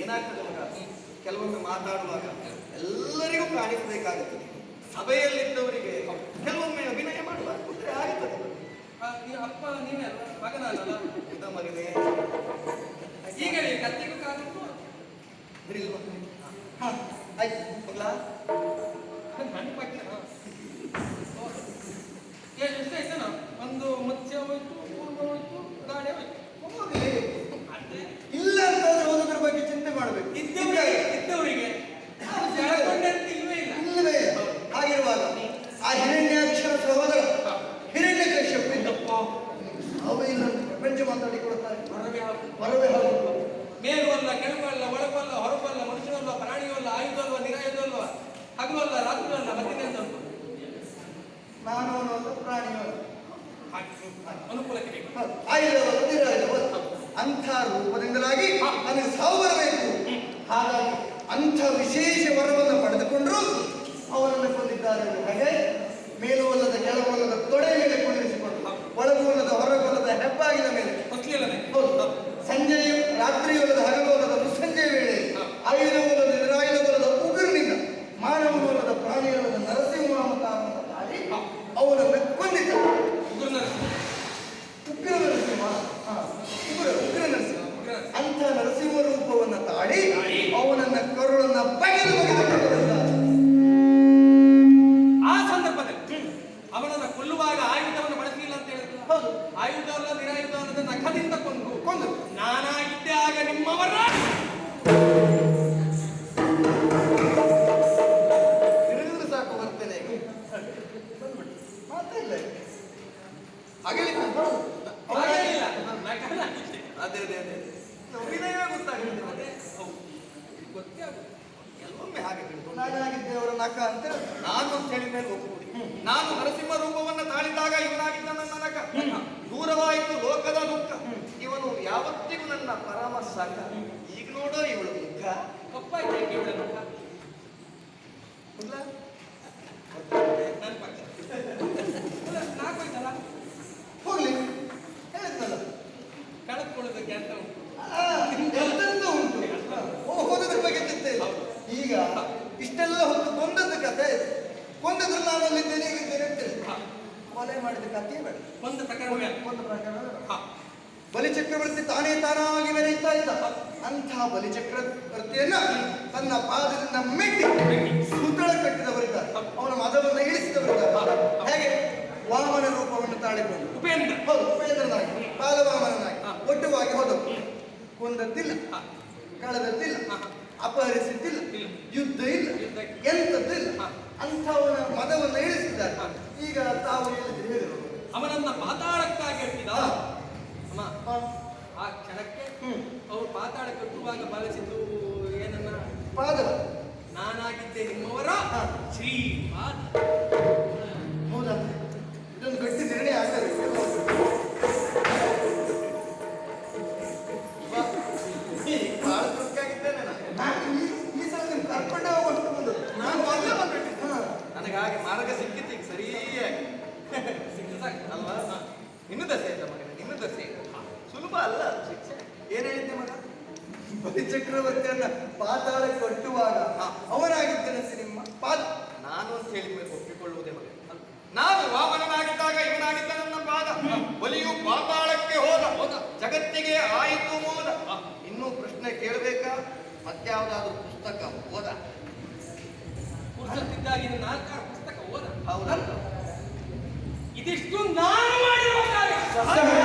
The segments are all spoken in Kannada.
ಏನಾಗ್ತದೆ ಮಗ? ಕೆಲವೊಮ್ಮೆ ಮಾತಾಡುವಾಗ ಎಲ್ಲರಿಗೂ ಕಾಣಿಸಬೇಕಾಗುತ್ತದೆ ಸಭೆಯಲ್ಲಿದ್ದವರಿಗೆ ಕೆಲವೊಮ್ಮೆ ಅಭಿನಯ ಮಾಡುವಾಗ ಕುದುರೆ ಆಗುತ್ತದೆ. ಅಪ್ಪ ನೀವೇ ಮಗನಲ್ಲ ಇದ ಮಗನೇ. ಈಗ ಕತ್ತಿಗೂ ಆಯ್ತು ಮಗಳ ನನ್ನ ಪಕ್ಕ ಹಗಲು ಅಲ್ಲ ರಾತ್ರಿ ಅಲ್ಲ ನಾನು ಒಂದು ಪ್ರಾಣಿಗಳು ಅನುಕೂಲಕ್ಕೆ ಬೇಕು. ಆಯುಧವಲ್ಲ ನಿರಾಯುಧವಲ್ಲ ಅಂಥ ರೂಪದಿಂದಲಾಗಿ ನನಗೆ ಸಾವು ಬರಬೇಕು ಹಾಗಾಗಿ ಅಂಥ ವಿಶೇಷ ವರವನ್ನು ಪಡೆದುಕೊಂಡ್ರು ಅವರನ್ನು ಕೊಂದಿದ್ದಾರೆ ಹಾಗೆ ಮೇಲುವಲ್ಲದ ಕೆಳಗುವಲ್ಲದ ತೊಡೆ ಮೇಲೆ ಕುಳ್ಳಿರಿಸಿಕೊಂಡು ಒಳಗುವಲ್ಲದ ಹೊರಗುವಲ್ಲದ ಹೆಬ್ಬಾಗಿನ ಮೇಲೆ. ಸಂಜೆಯು ರಾತ್ರಿಯಲ್ಲದ ಹಗಲುವಲ್ಲದ ಮುಸ್ಸಂಜೆ ವೇಳೆ ಆಯುಧವಲ್ಲದ ನಖದಿಂದ ಕೊಂದು ಕೊಂದು. ನಾನಾಗಿದ್ದೆ ಆಗ ನಿಮ್ಮವರ. ಸಖ ಈಗ ನೋಡೋ ಇವಳು ಮುಖ. ಕಪ್ಪಾಯ್ತು ಇವಳ ಮುಖ? ನಾಲ್ಕಾಯ್ತಲ್ಲ? ಹೋಗ್ಲಿ. ಹೇಳಿದ್ನಲ್ಲ? ಕಳೆದುಕೊಳ್ಳೋದಕ್ಕೆ ಅಂತ ಉಂಟು? ಹೋದದ್ರ ಬಗ್ಗೆ ಚಿಂತೆ ಇಲ್ಲ. ಈಗ ಇಷ್ಟೆಲ್ಲ ಹೊತ್ತು ಕೊಂದದ್ದು ಕತೆ. ಕೊಂದದ್ರು ನಾನು ಅಲ್ಲಿದ್ದೇನೆ ಹೀಗಿದ್ದೇನೆ ಅಂತೇಳಿ ಹಾ. ಕೊಲೆ ಮಾಡಿದ ಕಥೆ ಬೇಡ. ಒಂದು ಪ್ರಕರಣ. ಒಂದು ಪ್ರಕರಣ. ಹಾ. ಬಲಿಚಕ್ರವರ್ತಿ ತಾನೇ ತಾನಾಗಿ ಮೆರೆಯುತ್ತಾ ಇದ್ದ ಅಂಥ ಬಲಿಚಕ್ರವರ್ತಿಯನ್ನ ತನ್ನ ಪಾದದಿಂದ ಮೆಟ್ಟಿ ಸುತ್ತಳ ಕಟ್ಟಿದವರಿದ್ದಾರೆ. ಅವನ ಮದವನ್ನು ಇಳಿಸಿದವರಿದ್ದಾರೆ. ಹೇಗೆ? ವಾಮನ ರೂಪವನ್ನು ತಾಳಿಕೊಂಡು. ಉಪೇಂದ್ರ. ಹೌದು ಉಪೇಂದ್ರನಾಗಿ. ಬಾಲವಾಮನನಾಗಿ. ಒಟ್ಟುವಾಗಿ ಹೋದವು. ಕೊಂದದ್ದಿಲ್ಲ. ಕಳೆದದ್ದಿಲ್ಲ. ಅಪಹರಿಸಿದ್ದಿಲ್ಲ. ಯುದ್ಧ ಇಲ್ಲ. ಎಂಥದ್ದಿಲ್ಲ. ಅಂಥವನ ಮದವನ್ನು ಇಳಿಸಿದ್ದಾರೆ. ಈಗ ತಾವು ಹೇಳಿದ್ರು ಅವನನ್ನ ಪಾತಾಳಕ್ಕಾಗಿ ಅಟ್ಟಿದ ಹಾ. ಅಮ್ಮ. ಆ ಕ್ಷಣಕ್ಕೆ. ಅವರು ಪಾತಾಳ ಕಟ್ಟುವಾಗ ಬಳಸಿದ್ದು ಏನನ್ನ ಪಾದ ನಾನಾಗಿದ್ದೆ ನಿಮ್ಮವರ ಶ್ರೀ ಶ್ರೀಪಾದ ಪಾತಾಳಕ್ಕೆ ಹೋದ. ಹೋದ ಜಗತ್ತಿಗೆ ಆಯಿತು ಹೋದ ಇನ್ನೂ ಪ್ರಶ್ನೆ ಕೇಳಬೇಕಾ? ಮತ್ಯಾವುದಾದ್ರೂ ಪುಸ್ತಕ ಓದ. ನಾಲ್ಕಾರು ಪುಸ್ತಕ ಓದ. ಹೌದ? ಇದಿಷ್ಟು ನಾನು ಮಾಡಿರುವ ಕಾರ್ಯ?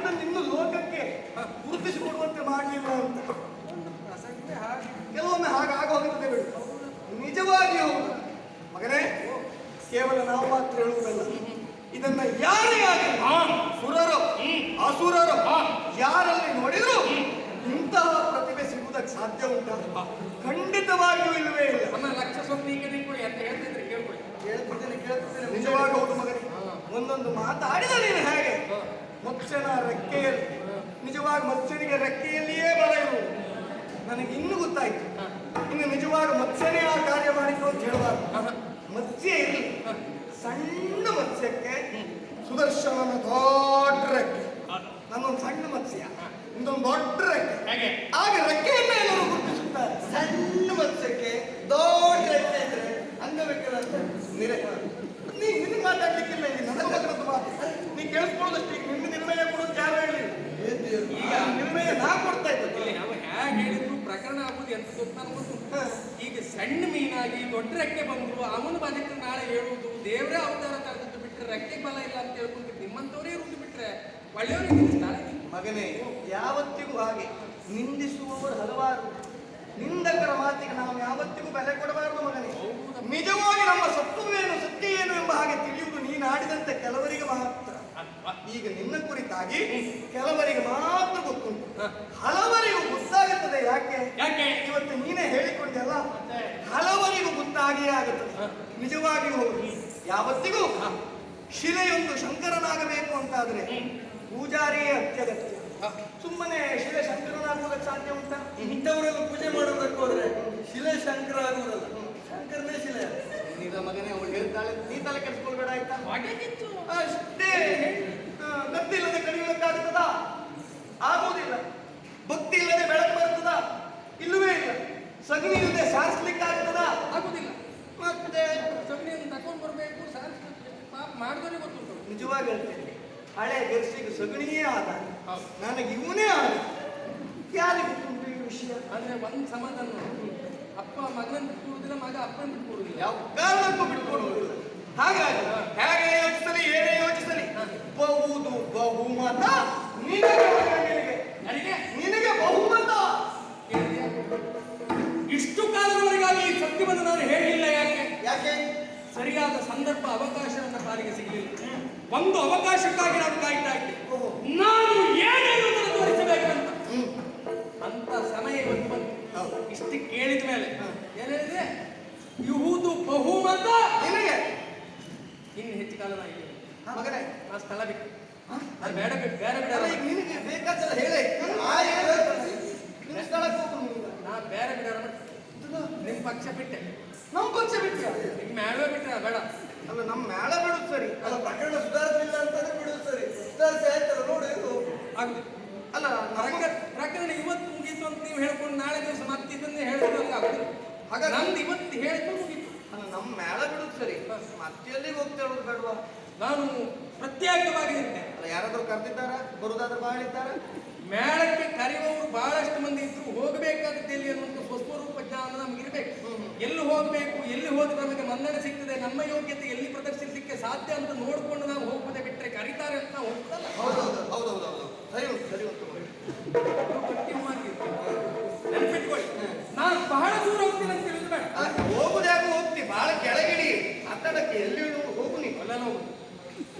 ಯಾಕಿದನ್ನು ಇನ್ನು ಲೋಕಕ್ಕೆ ಗುರುತಿಸಿಕೊಡುವಂತೆ ಮಾಡಲಿಲ್ಲ ಅಂತ. ಕೆಲವೊಮ್ಮೆ ಹಾಗಾಗ ಹೋಗುತ್ತದೆ ಬಿಡು. ನಿಜವಾಗಿಯೂ ಹೌದು. ಮಗನೇ ಕೇವಲ ನಾವು ಮಾತ್ರ ಹೇಳುವುದಲ್ಲ. ಇದನ್ನ ಯಾರೇ ಆಗಲಿ ಸುರರು ಅಸುರರು ಯಾರಲ್ಲಿ ನೋಡಿದ್ರು ಇಂತಹ ಪ್ರತಿಭೆ ಸಿಗುವುದಕ್ಕೆ ಸಾಧ್ಯ ಉಂಟ? ಖಂಡಿತವಾಗಿಯೂ ಇಲ್ಲವೇ ಇಲ್ಲ. ನಮ್ಮ ಲಕ್ಷ ಸೊಪ್ಪು ಈಗ ಅಂತ ಹೇಳ್ತಿದ್ರೆ ಕೇಳ್ಕೊಳ್ಳಿ. ಕೇಳ್ತಿದ್ದೇನೆ ಕೇಳ್ತಿದ್ದೇನೆ. ನಿಜವಾಗಿ ಹೌದು ಮಗನೇ. ಒಂದೊಂದು ಮಾತಾಡಿದ ನೀನು ಹೇಗೆ? ಮತ್ಸ್ಯನ ರೆಕ್ಕೆಯಲ್ಲಿ. ನಿಜವಾಗಿ ಮತ್ಸ್ಯನಿಗೆ ರೆಕ್ಕೆಯಲ್ಲಿಯೇ ಬಲ ಇರುವುದು ನನಗೆ ಇನ್ನು ಗೊತ್ತಾಯ್ತು. ಇನ್ನು ನಿಜವಾಗಿ ಮತ್ಸ್ಯನೇ ಆ ಕಾರ್ಯ ಮಾಡಿದ್ರು ಅಂತ ಹೇಳುವಾಗ ಮತ್ಸ್ಯ ಇರಲಿ. ಸಣ್ಣ ಮತ್ಸ್ಯಕ್ಕೆ ಸುದರ್ಶನನ ದೊಡ್ಡ ರೆಕ್ಕೆ. ನನ್ನೊಂದು ಸಣ್ಣ ಮತ್ಸ್ಯ ಇನ್ನೊಂದು ದೊಡ್ಡ ರೆಕ್ಕೆ. ಹೇಗೆ? ಆಗ ರೆಕ್ಕೆಯನ್ನ ಎಲ್ಲರೂ ಗುರುತಿಸುತ್ತಾರೆ. ಸಣ್ಣ ಮತ್ಸ್ಯಕ್ಕೆ ದೊಡ್ಡ ರೆಕ್ಕೆ ಇದ್ರೆ ಅಂಗವಿಕಲ ನಿರೇ ನಿರೆ ನೀ ನಿನ್ನ ಮಾತಾಡ್ಲಿಕ್ಕಿಲ್ಲ ಇಲ್ಲಿ ನನ್ನ ಮಗನದ್ದು ಮಾತು ನೀ ಕೇಳಿಸ್ಕೊಳ್ಳೋದಷ್ಟೇ ಈಗ ನಿನ್ನ ನಿರ್ಣಯ ಕೊಡೋದು ಯಾರು ಹೇಳಿ ಈಗ ನಿರ್ಣಯ ನಾ ಕೊಡ್ತಾ ಇದ್ದೆ ಇಲ್ಲಿ ನಾವು ಹೇಗೆ ಹೇಳಿದ್ರು ಪ್ರಕರಣ ಆಗುದು ಎಂತ ಗೊತ್ತಾ ನಮ್ಗೊಂದು? ಈಗ ಸಣ್ಣ ಮೀನಾಗಿ ದೊಡ್ಡ ರೆಕ್ಕೆ ಬಂದ್ರು ಅವನ ಬದುಕು ನಾಳೆ ಹೇಳುವುದು ದೇವರೇ ಅವತಾರ ತರದಿದ್ದು ಬಿಟ್ಟರೆ ರೆಕ್ಕೆ ಬಲ ಇಲ್ಲ ಅಂತ ಹೇಳ್ಕೊಂಡು ನಿಮ್ಮಂತವರೇ ಇರುವುದು ಬಿಟ್ರೆ ಒಳ್ಳೆಯವರಿಗೆ ನಿಲ್ಲಿಸ್ತಾರೆ ಮಗನೇ ಯಾವತ್ತಿಗೂ ಹಾಗೆ. ನಿಂದಿಸುವವರು ಹಲವಾರು. ನಿಂದಕರ ಮಾತಿಗೆ ನಾವು ಯಾವತ್ತಿಗೂ ಬೆಲೆ ಕೊಡಬಾರದು ಮಗನೇ. ನಿಜವಾಗಿ ನಮ್ಮ ಸತ್ವವೇನು ಸತ್ಯ ಏನು ಎಂಬ ಹಾಗೆ ತಿಳಿಯುವುದು ನೀನಾಡಿದಂತೆ ಕೆಲವರಿಗೆ ಮಾತ್ರ. ಈಗ ನಿನ್ನ ಕುರಿತಾಗಿ ಕೆಲವರಿಗೆ ಮಾತ್ರ ಗೊತ್ತುಂಟು. ಹಲವರಿಗೂ ಗೊತ್ತಾಗುತ್ತದೆ ಯಾಕೆ? ಯಾಕೆ? ಇವತ್ತು ನೀನೇ ಹೇಳಿಕೊಂಡೆಲ್ಲ ಹಲವರಿಗೂ ಗೊತ್ತಾಗಿಯೇ ಆಗುತ್ತದೆ. ನಿಜವಾಗಿಯೂ ಹೋಗಿ ಯಾವತ್ತಿಗೂ ಶಿಲೆಯೊಂದು ಶಂಕರನಾಗಬೇಕು ಅಂತಾದ್ರೆ ಪೂಜಾರಿಯೇ ಅತ್ಯಗತ್ಯ. ಸುಮ್ಮನೆ ಶಿಲೆ ಶಂಕರನಾಗುವುದಕ್ಕೆ ಸಾಧ್ಯ ಉಂಟ? ಇಂಥವರೆಲ್ಲ ಪೂಜೆ ಮಾಡೋದಕ್ಕೆ ಹೋದ್ರೆ ಶಿಲೆ ಶಂಕರ ಆಗುವುದಲ್ಲ. ಶಂಕರನೇ ಶಿಲೆ. ನಿನ್ನ ಮಗನೇ ಅವಳು ಹೇಳ್ತಾಳೆ ನೀ ತಲೆ ಕೆಡಿಸ್ಕೊಳ್ಬೇಡ ಆಯ್ತಾ? ಹೊಡೆದಿತ್ತು ಅಷ್ಟೇ. ಗತ್ತಿಲ್ಲದೆ ಕಡಿಯೋದಕ್ಕಾಗ್ತದ ಆಗುವುದಿಲ್ಲ. ಭಕ್ತಿ ಇಲ್ಲದೆ ಬೆಳಕು ಬರ್ತದ ಇಲ್ಲವೇ ಇಲ್ಲ. ಸಗಣಿ ಇಲ್ಲದೆ ಸಾರಿಸ್ಲಿಕ್ಕಾಗ್ತದ ಆಗುದಿಲ್ಲ ಮತ್ತೆ ಸಗಣಿಯನ್ನು ತಗೊಂಡು ಬರಬೇಕು ಸಾರಿಸ್ಬೇಕು ಪಾಪ ಮಾಡಿದ್ರೆ ಗೊತ್ತುಂಟು. ನಿಜವಾಗಿ ಹೇಳ್ತೇನೆ. ಹಳೆ ಗರ್ಸಿಗೆ ಸಗಣಿಯೇ ಆದ. ನನಗೆ ಇವನೇ ಆದ. ಯಾರಿಗೆ ಗೊತ್ತುಂಟು ಈ ವಿಷಯ? ಅಂದ್ರೆ ಒಂದು ಸಮಾಧಾನ ಅಪ್ಪ ಮಗನ್ ಬಿಟ್ಕೊಡುದಿಲ್ಲ ಮಗ ಅಪ್ಪನ ಬಿಟ್ಕೊಡುದಿಲ್ಲ ಯಾವ ಕಾರಣಕ್ಕೂ ಬಿಟ್ಕೊಡುವುದಿಲ್ಲ ಹಾಗಾಗಿ ಹೇಗೆ ಯೋಚಿಸಲಿ ಏನೇ ಯೋಚಿಸಲಿ? ಬಹುದು ಬಹುಮತ ನಿನಗೆ ನಿನಗೆ. ನಿನಗೆ ಬಹುಮತ? ಇಷ್ಟು ಕಾಲದವರೆಗಾಗಿ ಈ ಸತ್ಯವನ್ನು ನಾನು ಹೇಳಿಲ್ಲ ಯಾಕೆ? ಯಾಕೆ? ಸರಿಯಾದ ಸಂದರ್ಭ ಅವಕಾಶ ನನ್ನ ಪಾಲಿಗೆ ಸಿಗಲಿಲ್ಲ. ಒಂದು ಅವಕಾಶಕ್ಕಾಗಿ ನಾನು ಕಾಯ್ತಾ ಇದ್ದೆ. ನಾನು ಏನೇನು ತೋರಿಸಬೇಕಂತ? ಅಂತ ಸಮಯ ಬಂದು ಬಂತು. ಇಷ್ಟು ಕೇಳಿದ ಮೇಲೆ ಏನೇನಿದೆ? ಇಹುದು ಬಹುಮತ ನಿನಗೆ. ಇನ್ನು ಹೆಚ್ಚು ಕಾಲ ನಾ ಇಲ್ಲಿ ಮಗನೇ ನಾ ಸ್ಥಳ ಬಿಟ್ಟು. ಅದು ಬೇಡ ಬಿಟ್ಟು ಬೇರೆ ಬೇಡ ನಿನಗೆ ಬೇಕಾದ್ದಲ್ಲ ಹೇಳಿ. ನಾ ಬೇರೆ ಬಿಡ ನಿಮ್ ಪಕ್ಷ ಬಿಟ್ಟೆ. ನಮ್ಮ ಪಕ್ಷ ಬಿಟ್ಟೆ. ನಿಮ್ ಮೇಳವೇ ಬಿಟ್ಟೆ ಬೇಡ. ಅಲ್ಲ ನಮ್ಮ ಮೇಳ ಬಿಡುದು ಸರಿ. ಅಲ್ಲ ಪ್ರಕರಣ ಸುಧಾರಿಸಲಿಲ್ಲ ಅಂತಂದ್ರೆ ಬಿಡುದು ಸರಿ. ಸುಧಾರಿಸಿ ಆಯ್ತಲ್ಲ ನೋಡಿ ಇದು. ಆಗುದು. ಅಲ್ಲ ಪ್ರಕ ಪ್ರಕರಣ ಇವತ್ತು ಮುಗೀತು ಅಂತ ನೀವು ಹೇಳ್ಕೊಂಡು ನಾಳೆ ದಿವಸ ಮತ್ತೆ ಇದನ್ನೇ ಆಗುದಿಲ್ಲ ಹಾಗಾದ್ರೆ- ನಂದು ಇವತ್ತು ಹೇಳ್ಕೊಂಡು ನಮ್ಮ ಮೇಲೆ ಬಿಡುದು ಸರಿ. ಮತ್ತೆಲ್ಲಿಗೆ ಹೋಗ್ತಾ ಇರೋದು ಬೇಡವಾ? ನಾನು ಅಲ್ಲ ಯಾರಾದರೂ ಕರೆದಿದ್ದಾರ? ಬರುದಾದ್ರೂ ಬಾಳಿದ್ದಾರ ಮೇಳಕ್ಕೆ ಕರೆಯುವವರು ಬಹಳಷ್ಟು ಮಂದಿ ಇದ್ರು ಹೋಗಬೇಕಾದದ್ದು ಎಲ್ಲಿ ಅನ್ನುವಂಥ ಸ್ವಸ್ವರೂಪ ಜ್ಞಾನ ನಮ್ಗೆ ಇರಬೇಕು. ಎಲ್ಲಿ ಹೋಗಬೇಕು ಎಲ್ಲಿ ಹೋದ್ರೆ ನಮಗೆ ಮನ್ನಣೆ ಸಿಗ್ತದೆ ನಮ್ಮ ಯೋಗ್ಯತೆ ಎಲ್ಲಿ ಪ್ರದರ್ಶಿಸಲಿಕ್ಕೆ ಸಾಧ್ಯ ಅಂತ ನೋಡಿಕೊಂಡು ನಾವು ಹೋಗ್ಬೋದೇ ಬಿಟ್ಟರೆ ಕರೀತಾರೆ ಅಂತ ನಾವು ಹೋಗ್ತಲ್ಲ. ಹೌದೌದು ಹೌದೌದು ಹೌದು ಸರಿ ಉಂಟು ಸರಿ ಉಂಟು. ನಾವು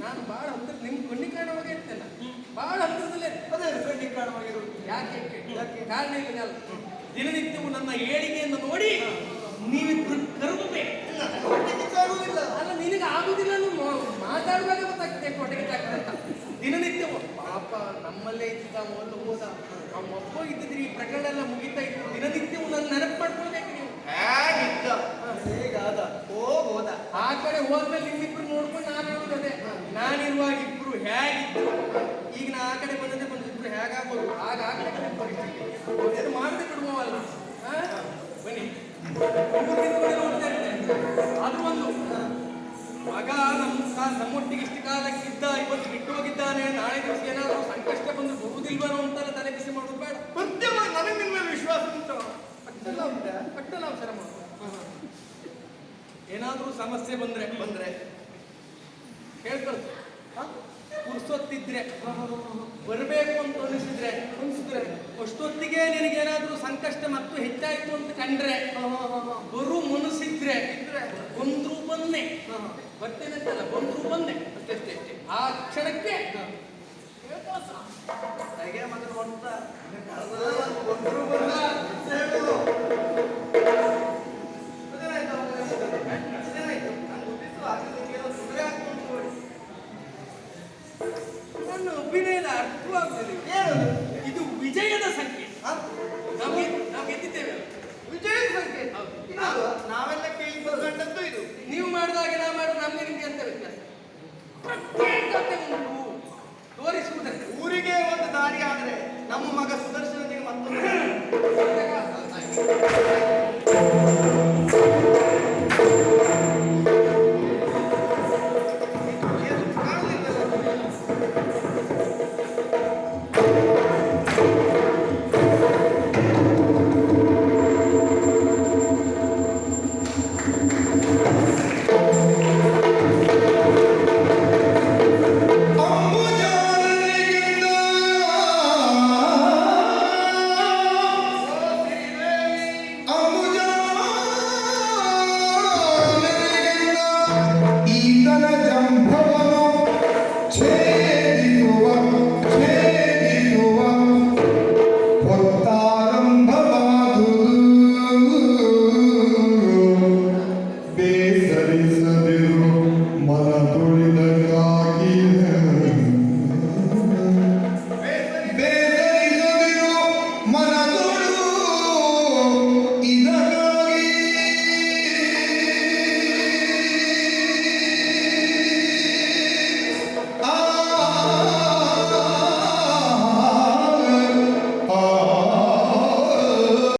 ನಾನು ಬಹಳ ಹತ್ತಿರ ನಿಮ್ಮ ಕಣ್ಣಿ ಕಾಣುವಾಗ ಇರ್ತೇನೆ. ಬಹಳ ಹತ್ತಿರದಲ್ಲೇ ಅದೇ ಕಣ್ಣಿ ಯಾಕೆ? ಯಾಕೆ? ಕಾರಣ ಇಲ್ಲ ದಿನನಿತ್ಯವೂ ನನ್ನ ಏಳಿಗೆಯನ್ನು ನೋಡಿ ನೀವಿಬ್ರು ಇಲ್ಲ ಅಲ್ಲ ನಿನಗೆ ಆಗುದಿಲ್ಲ ಮಾತಾಡುವಾಗ ಗೊತ್ತಾಗ್ತದೆ ಕೊಟ್ಟಿಗೆ ಅಂತ. ದಿನನಿತ್ಯವೂ ಪಾಪ ನಮ್ಮಲ್ಲೇ ಇದ್ದ ಮೊದಲು ಹೋದ. ಒಬ್ಬ ಇದ್ದಿದ್ರಿ ಈ ಪ್ರಕರಣ ಎಲ್ಲ ಮುಗಿತಾ ಇತ್ತು. ದಿನನಿತ್ಯವೂ ನನ್ನ ನೆನಪು ಮಾಡ್ಕೊಳ್ಬೇಕು ನೀವು. ಹೇಗಿದ್ದ ಹೇಗಾದ ಹೋದ ಆ ಕಡೆ ಹೋದ್ಮೇಲೆ ನಿಮ್ಮಿಬ್ರು ನೋಡ್ಕೊಂಡು ನಾನು ಹೇಳೋದು ಅದೇ ನಾನಿರುವಾಗ ಇಬ್ರು ಹೇಗಿದ್ರು? ಈಗ ನಾ ಆ ಕಡೆ ಬಂದದೆ ಇಬ್ರು ಹೇಗಾಗೋದು? ಆಗ ಆ ಕಡೆ ಪರಿಸ್ಥಿತಿ. ಮಾಡದೆ ಬಿಡುವವಲ್ಲ ಹಾ? ಬನ್ನಿ. ನೋಡ್ತಾ ಇರ್ತೇನೆ. ಅದು ಒಂದು. ಮಗ ನಮ್ಮ ನಮ್ಮೊಟ್ಟಿಗೆ ಇಷ್ಟು ಕಾಲಕ್ಕಿದ್ದ ಇವತ್ತು ಬಿಟ್ಟು ಹೋಗಿದ್ದಾನೆ ನಾಳೆ ದಿವಸ ಏನಾದರೂ ಸಂಕಷ್ಟ ಬಂದು ಬರುವುದಿಲ್ವನೋ ಅಂತೆಲ್ಲ ತಲೆ ಬಿಸಿ ಮಾಡೋದು ಬೇಡ. ಸತ್ಯವ ನನಗೆ ನಿನ್ನ ಮೇಲೆ ವಿಶ್ವಾಸ ಉಂಟು. ಅಟ್ಟೆಲ್ಲ ಉಂಟಾ ಅಟ್ಟೆಲ್ಲ ಅವಸರ ಮಾಡು. ಏನಾದರೂ ಸಮಸ್ಯೆ ಬಂದ್ರೆ ಬಂದ್ರೆ. ಹೇಳ್ಕೊಳ್ತು ಪುರ್ಸೊತ್ತಿದ್ರೆ. ಬರಬೇಕು ಅಂತ ಅನಿಸಿದ್ರೆ ಅನಿಸಿದ್ರೆ ಅಷ್ಟೊತ್ತಿಗೆ ನಿನಗೇನಾದ್ರೂ ಸಂಕಷ್ಟ ಮತ್ತು ಹೆಚ್ಚಾಯ್ತು ಅಂತ ಕಂಡ್ರೆ ಬರು ಮನಸ್ಸಿದ್ರೆ ಬಂದ್ರು ಬಂದೆ ಬರ್ತೇನೆ ಅಂತಲ್ಲ ಬಂದ್ರು ಬಂದೆ ಅಷ್ಟೇ ಅಷ್ಟೇ ಆ ಕ್ಷಣಕ್ಕೆ. ಹೇಳ್ಕೊ ಸಾಕು. ನಾರಿ ನಮ್ಮ ಮಗ ಸುದರ್ಶನ ಮತ್ತೊಂದು